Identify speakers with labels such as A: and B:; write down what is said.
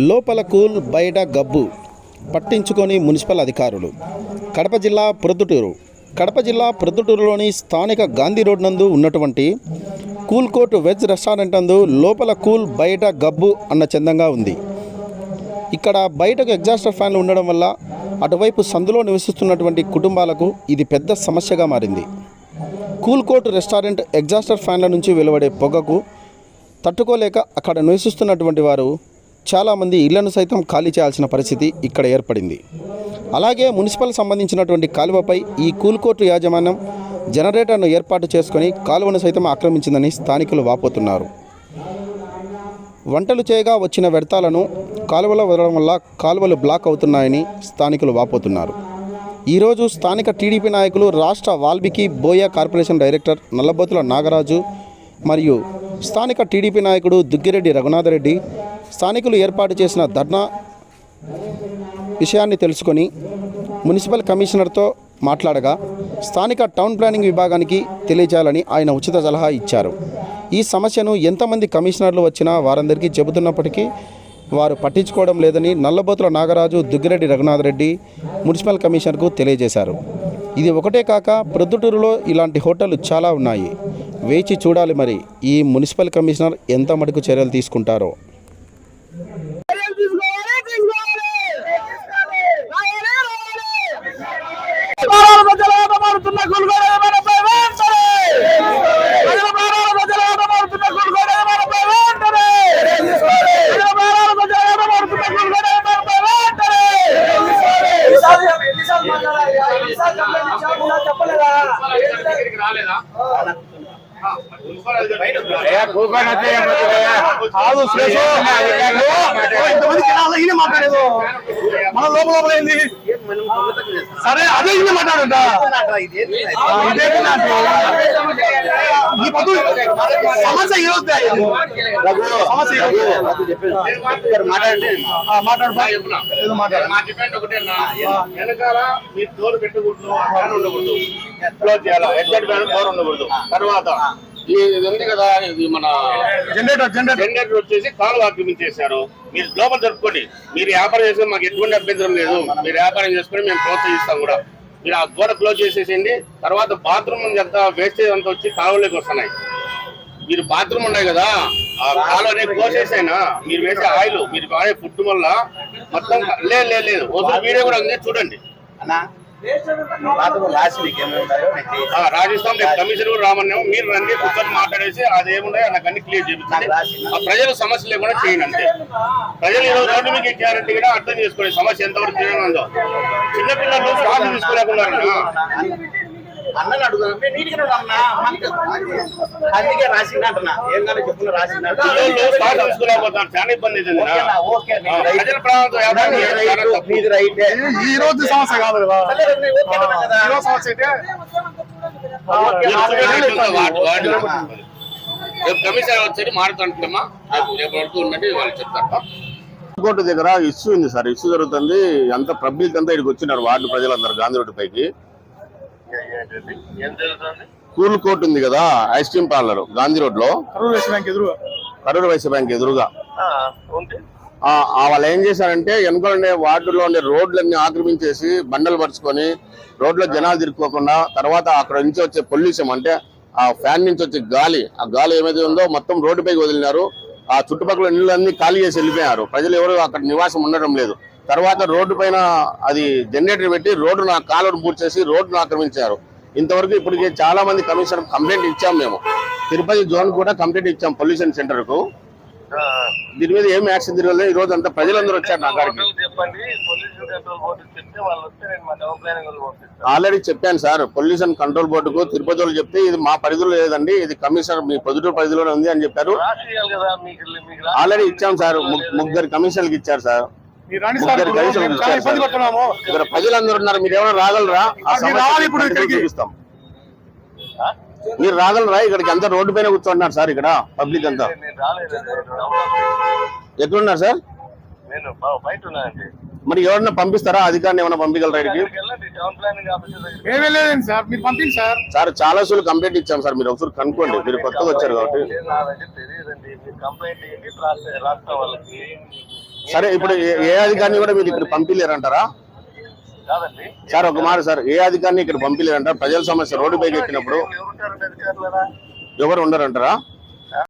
A: లోపల కూల్ బయట గబ్బు. పట్టించుకొని మున్సిపల్ అధికారులు. కడప జిల్లా ప్రొద్దుటూరు. కడప జిల్లా ప్రొద్దుటూరులోని స్థానిక గాంధీ రోడ్ నందు ఉన్నటువంటి కూల్ కోట్ వెజ్ రెస్టారెంట్ నందు లోపల కూల్ బయట గబ్బు అన్న చందంగా ఉంది. ఇక్కడ బయటకు ఎగ్జాస్టర్ ఫ్యాన్లు ఉండడం వల్ల అటువైపు సందులో నివసిస్తున్నటువంటి కుటుంబాలకు ఇది పెద్ద సమస్యగా మారింది. కూల్ కోట్ రెస్టారెంట్ ఎగ్జాస్టర్ ఫ్యాన్ల నుంచి వెలువడే పొగకు తట్టుకోలేక అక్కడ నివసిస్తున్నటువంటి వారు చాలామంది ఇళ్ళను సైతం ఖాళీ చేయాల్సిన పరిస్థితి ఇక్కడ ఏర్పడింది. అలాగే మున్సిపల్ సంబంధించినటువంటి కాలువపై ఈ కూల్కోట్లు యాజమాన్యం జనరేటర్ను ఏర్పాటు చేసుకొని కాలువను సైతం ఆక్రమించిందని స్థానికులు వాపోతున్నారు. వంటలు చేయగా వచ్చిన వ్యర్థాలను కాలువలో వదలడం వల్ల కాలువలు బ్లాక్ అవుతున్నాయని స్థానికులు వాపోతున్నారు. ఈరోజు స్థానిక టీడీపీ నాయకులు రాష్ట్ర వాల్మీకి బోయా కార్పొరేషన్ డైరెక్టర్ నల్లబోతుల నాగరాజు మరియు స్థానిక టీడీపీ నాయకుడు దుగ్గిరెడ్డి రఘునాథరెడ్డి స్థానికులు ఏర్పాటు చేసిన ధర్నా విషయాన్ని తెలుసుకొని మున్సిపల్ కమిషనర్తో మాట్లాడగా స్థానిక టౌన్ ప్లానింగ్ విభాగానికి తెలియజేయాలని ఆయన ఉచిత సలహా ఇచ్చారు. ఈ సమస్యను ఎంతమంది కమిషనర్లు వచ్చినా వారందరికీ చెబుతున్నప్పటికీ వారు పట్టించుకోవడం లేదని నల్లబోతుల నాగరాజు దుగ్గిరెడ్డి రఘునాథరెడ్డి మున్సిపల్ కమిషనర్కు తెలియజేశారు. ఇది ఒకటే కాక ప్రొద్దుటూరులో ఇలాంటి హోటళ్ళు చాలా ఉన్నాయి. వేచి చూడాలి మరి. ఈ మున్సిపల్ కమిషనర్ ఎంత మటుకు చర్యలు తీసుకుంటారో.
B: కాదు ఇంతమంది జనాలు ఈయన మాట్లాడేది. మన లోపల లోపల ఏంది? సరే అదే ఈయన మాట్లాడంట ఇదే పొద్దు సమస్య
C: వెనకాల మీరు డోర్ పెట్టకూడదు ఫ్యాన్ ఉండకూడదు. క్లోజ్ చేయాలి? ఎగ్జాక్ట్ ఫ్యాన్ డోర్ ఉండకూడదు. తర్వాత ఇది ఉంది కదా ఇది మన
B: జనరేటర్ జనరేటర్
C: జనరేటర్ వచ్చేసి కాలు ఆక్రమించేశారు మీరు లోపల జరుపుకోండి. మీరు వ్యాపారం చేస్తే మాకు ఎటువంటి అభ్యంతరం లేదు. మీరు వ్యాపారం చేసుకుని మేము ప్రోత్సహిస్తాం కూడా. మీరు ఆ గోడ క్లోజ్ చేసేసేయండి. తర్వాత బాత్రూమ్ అంతా వేస్టేజ్ అంతా వచ్చి కాలువలోకి వస్తున్నాయి. మీరు బాత్రూమ్ ఉన్నాయి కదా ఆ కాలువని కోసేసైనా? మీరు వేసే ఆయిల్ మీరు వాడే ఫుడ్ వల్ల మొత్తం లేదు లేదు లేదు. ఒకసారి వీడియో కూడా ఉంది చూడండి. రాజస్థాన్ రేపు కమిషన్ కూడా రామన్నాము మీరు రండి కూర్చొని మాట్లాడేసి అది ఏమున్నాయో నాకు అన్ని క్లియర్ చేపించండి ఆ ప్రజల సమస్య లేకుండా చేయండి అంతే. ప్రజలు ఈరోజు రోడ్డు మీకు గ్యారంటీ కూడా అర్థం చేసుకోండి సమస్య ఎంతవరకు తీవ్రంగా ఉందో చిన్నపిల్లలు శ్వాస తీసుకోలేకున్నారు
D: అన్నని నేను అన్నా మనకి అందుకే రాసింది అంటున్నా
C: చాలా ఇబ్బంది
D: రైట్
B: ఈ రోజు సమస్య కాదు ఈ రోజు సమస్య అయితే
C: కమిషన్ వచ్చి మారుతుంటామా రేపు రేపు వరకు ఉన్నట్టు వాళ్ళు చెప్తారు
E: కోర్టు దగ్గర ఇష్యూ ఉంది సార్. ఇష్యూ జరుగుతుంది. అంత పబ్లిక్ అంతా ఇక్కడికి వచ్చినారు వార్డు ప్రజలందరూ గాంధీ రోడ్డు పైకి. కూల్ కోర్ట్ ఉంది కదా ఐస్ క్రీమ్ పార్లర్ గాంధీ రోడ్లో
B: కరూరు
E: వైశ్య బ్యాంక్ ఎదురుగా.
C: ఉంటే.
E: ఆ ఆ వాళ్ళు ఏం చేశారంటే వెనుక ఉండే వార్డులో ఉండే రోడ్లన్నీ ఆక్రమించేసి బండలు పరుచుకొని రోడ్లో జనాలు తిరుక్కోకుండా తర్వాత అక్కడ నుంచి వచ్చే పొల్యూషన్ అంటే ఆ ఫ్యాన్ నుంచి వచ్చే గాలి ఆ గాలి ఏమైతే ఉందో మొత్తం రోడ్డు పైకి వదిలినారు. ఆ చుట్టుపక్కల నీళ్ళన్నీ ఖాళీ చేసి వెళ్ళిపోయారు. ప్రజలు ఎవరు అక్కడ నివాసం ఉండడం లేదు. తర్వాత రోడ్డు పైన అది జనరేటర్ పెట్టి రోడ్డును ఆ కాలువను పూర్చేసి రోడ్డును ఆక్రమించారు. ఇంతవరకు ఇప్పటికే చాలా మంది కమిషనర్ కంప్లైంట్ ఇచ్చాం మేము. తిరుపతి జోన్ కూడా కంప్లైంట్ ఇచ్చాం పొల్యూషన్ సెంటర్కు దీని మీద ఏం యాక్షన్ తిరగలేదు. ఈ రోజు అంతా ప్రజలందరూ వచ్చారు నా కాడికి. ఆల్రెడీ చెప్పాను సార్ పొల్యూషన్ కంట్రోల్ బోర్డుకు తిరుపతి వాళ్ళు చెప్తే ఇది మా పరిధిలో లేదండి ఇది కమిషనర్ మీ పొద్దుటూరు పరిధిలోనే ఉంది అని చెప్పారు. ఆల్రెడీ ఇచ్చాం సార్ ముగ్గురు కమిషనర్కి ఇచ్చారు సార్. ఇక్కడ ప్రజలందరూ ఉన్నారు మీరు ఏమైనా రాగలరా. చూపిస్తాం. మీరు రాగలరా? ఇక్కడికి అంతా రోడ్డు పైన కూర్చుంటున్నారు సార్ ఇక్కడ పబ్లిక్ అంతా. ఎక్కడున్నారు సార్?
C: నేను బయట ఉన్నానండి.
E: మరి ఎవరన్నా పంపిస్తారా? అధికారిని ఏమైనా పంపించగలరా
B: ఏమీ లేదండి సార్. మీరు సార్.
E: సార్ చాలా సార్లు కంప్లైంట్ ఇచ్చాం సార్. మీరు ఒకసారి కనుక్కోండి. మీరు కొత్తగా వచ్చారు కాబట్టి.
C: సరే ఇప్పుడు ఏ- అధికారిని కూడా మీరు ఇక్కడ పంపిలేరంటారా?
E: కాదండి.
C: సార్ ఒక మాట సార్. ఏ అధికారిని ఇక్కడ పంపిలేరంటారా? ప్రజల సమస్య రోడ్డు పైకి ఎక్కినప్పుడు ఎవరు ఉండరంటారా?